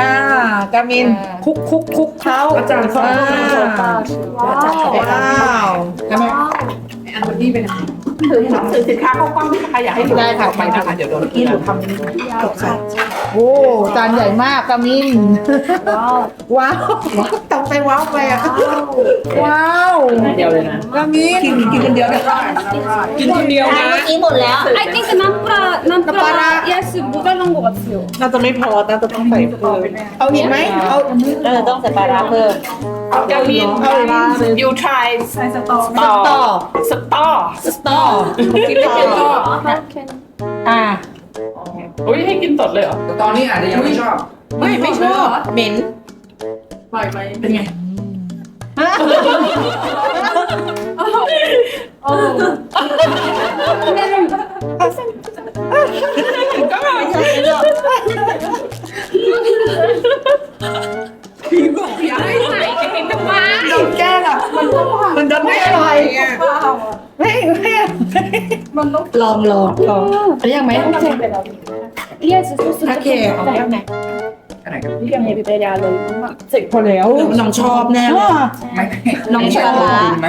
อ่ากามินคุกคุกคุกเขาอาจารย์เขาว้าวใช่ไหมถือถือสินค้าเข้ากล้องนะคะอยากให้ดูได้ค่ะ ไปนะคะเดี๋ยวโดนที่หนูทำตกใส่ โอ้จานใหญ่มากกระมินว้าว้าวต้องไปว้าวไปอะว้าวกระยวเนะกามินกินกินคนเดียวได้กินคนเดียวนะเมื่อกี้หมดแล้ว I think น้ำปลาน้ำปลา yes บุกลงกวงาเดียวน่าจะไม่พอน่าจะต้องใส่เพิ่มเอาอีกไหมเอาเออต้องใส่ปลาร้าเพิ่มกระมินกามิน you try อส่สตอสตอสตอสตอสตออ่า อุ้ยให้กินสดเลยเหรอตอนนี้อาจจะยังไม่ชอบ ไม่ไม่ชอบเหม็นเป็นไงโดนแกล้งอะมันมันโดนไม่อร่อยอะไม่ไม่ ลองลองลองแล้วยังไหมリアずそうするとだけだよね。อะไรกันพี่ยังมีปัญาเลยเสร็จพอแล้ว น้องชอบแน่เลยน้องชอบ ไห